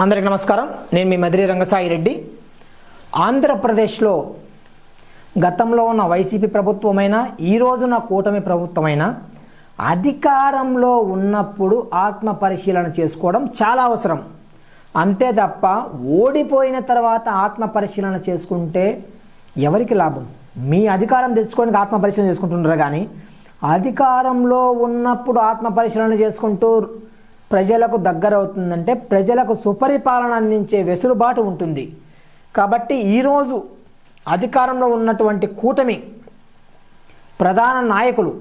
అందరికి నమస్కారం. నేను మీ మధురి రంగసాయి రెడ్డి. ఆంధ్రప్రదేశ్లో గతంలో ఉన్న వైసీపీ ప్రభుత్వమైనా ఈ రోజున కూటమి ప్రభుత్వమైనా అధికారంలో ఉన్నప్పుడు ఆత్మ పరిశీలన చేసుకోవడం చాలా అవసరం. అంతే తప్ప ఓడిపోయిన తర్వాత ఆత్మ పరిశీలన చేసుకుంటే ఎవరికి లాభం? మీ అధికారం తెచ్చుకొని ఆత్మ పరిశీలన చేసుకుంటున్నారు కానీ అధికారంలో ఉన్నప్పుడు ఆత్మ పరిశీలన చేసుకుంటూ ప్రజలకు దగ్గర అవుతుందంటే ప్రజలకు సుపరిపాలన అందించే వెసులుబాటు ఉంటుంది. కాబట్టి ఈరోజు అధికారంలో ఉన్నటువంటి కూటమి ప్రధాన నాయకులు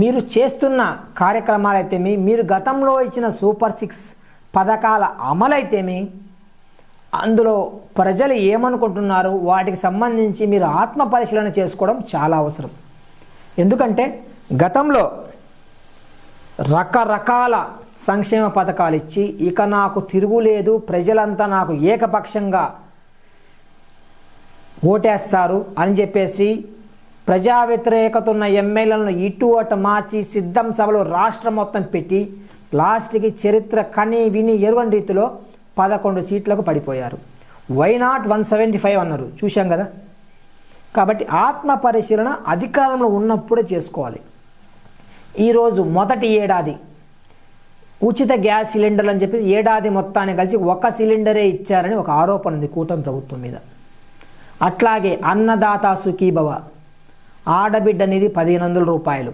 మీరు చేస్తున్న కార్యక్రమాలైతేమి మీరు గతంలో ఇచ్చిన సూపర్ సిక్స్ పథకాల అమలైతేమి అందులో ప్రజలు ఏమనుకుంటున్నారు వాటికి సంబంధించి మీరు ఆత్మ పరిశీలన చేసుకోవడం చాలా అవసరం. ఎందుకంటే గతంలో రకరకాల సంక్షేమ పథకాలు ఇచ్చి ఇక నాకు తిరుగులేదు ప్రజలంతా నాకు ఏకపక్షంగా ఓటేస్తారు అని చెప్పేసి ప్రజా వ్యతిరేకత ఉన్న ఎమ్మెల్యేలను ఇటు అటు మార్చి సిద్ధం సభలు రాష్ట్రం మొత్తం పెట్టి లాస్ట్కి చరిత్ర కని విని ఎరుగని రీతిలో పదకొండు సీట్లకు పడిపోయారు. Why not one seventy five అన్నారు. చూశాం కదా? కాబట్టి ఆత్మ పరిశీలన అధికారంలో ఉన్నప్పుడే చేసుకోవాలి. ఈరోజు మొదటి ఏడాది. ఉచిత గ్యాస్ సిలిండర్లు అని చెప్పి ఏడాది మొత్తాన్ని కలిసి ఒక సిలిండరే ఇచ్చారని ఒక ఆరోపణ ఉంది కూటమి ప్రభుత్వం మీద. అట్లాగే అన్నదాత సుఖీభవ ఆడబిడ్డ నిధి పదిహేను వందల రూపాయలు.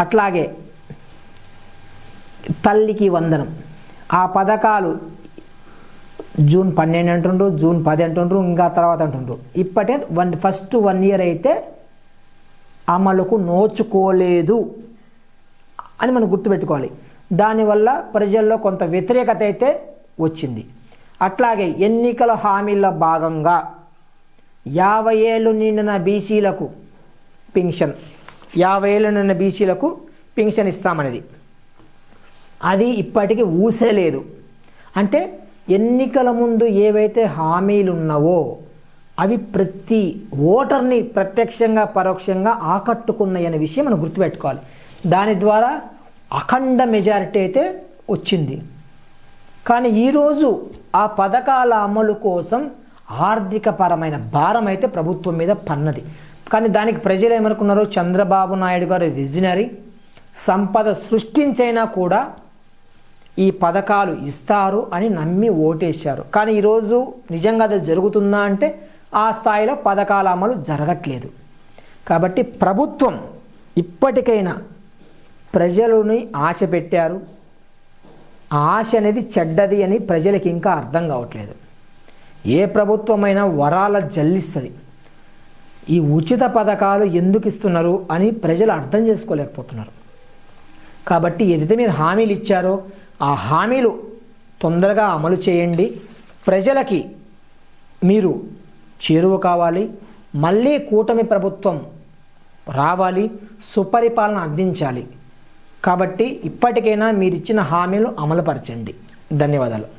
అట్లాగే తల్లికి వందనం. ఆ పథకాలు జూన్ పన్నెండు అంటుండ్రు జూన్ పది అంటుండ్రు ఇంకా తర్వాత అంటుండ్రు. ఇప్పటే వన్ ఫస్ట్ వన్ ఇయర్ అయితే అమలుకు నోచుకోలేదు అని మనం గుర్తుపెట్టుకోవాలి. దానివల్ల ప్రజల్లో కొంత వ్యతిరేకత అయితే వచ్చింది. అట్లాగే ఎన్నికల హామీల్లో భాగంగా యాభై ఏళ్ళు నిండిన బీసీలకు పింఛన్ యాభై ఏళ్ళు నిండిన బీసీలకు పింఛన్ ఇస్తామనేది. అది ఇప్పటికీ ఊసేలేదు. అంటే ఎన్నికల ముందు ఏవైతే హామీలు ఉన్నావో అవి ప్రతి ఓటర్ని ప్రత్యక్షంగా పరోక్షంగా ఆకట్టుకున్నాయి అనే విషయం మనం గుర్తుపెట్టుకోవాలి. దాని ద్వారా అఖండ మెజారిటీ అయితే వచ్చింది. కానీ ఈరోజు ఆ పథకాల అమలు కోసం ఆర్థికపరమైన భారం అయితే ప్రభుత్వం మీద పన్నది. కానీ దానికి ప్రజలు ఏమనుకున్నారు? చంద్రబాబు నాయుడు గారు విజనరీ సంపద సృష్టించైనా కూడా ఈ పథకాలు ఇస్తారు అని నమ్మి ఓటేశారు. కానీ ఈరోజు నిజంగా అది జరుగుతుందా అంటే ఆ స్థాయిలో పథకాల అమలు జరగట్లేదు. కాబట్టి ప్రభుత్వం ఇప్పటికైనా ప్రజలని ఆశ పెట్టారు. ఆశ అనేది చెడ్డది అని ప్రజలకి ఇంకా అర్థం కావట్లేదు. ఏ ప్రభుత్వమైనా వరాల జల్లిస్తుంది. ఈ ఉచిత పథకాలు ఎందుకు ఇస్తున్నారు అని ప్రజలు అర్థం చేసుకోలేకపోతున్నారు. కాబట్టి ఏదైతే మీరు హామీలు ఇచ్చారో ఆ హామీలు తొందరగా అమలు చేయండి. ప్రజలకి మీరు చేరువ కావాలి. మళ్ళీ కూటమి ప్రభుత్వం రావాలి సుపరిపాలన అందించాలి. కాబట్టి ఇప్పటికైనా మీరు ఇచ్చిన హామీలు అమలుపరచండి. ధన్యవాదాలు.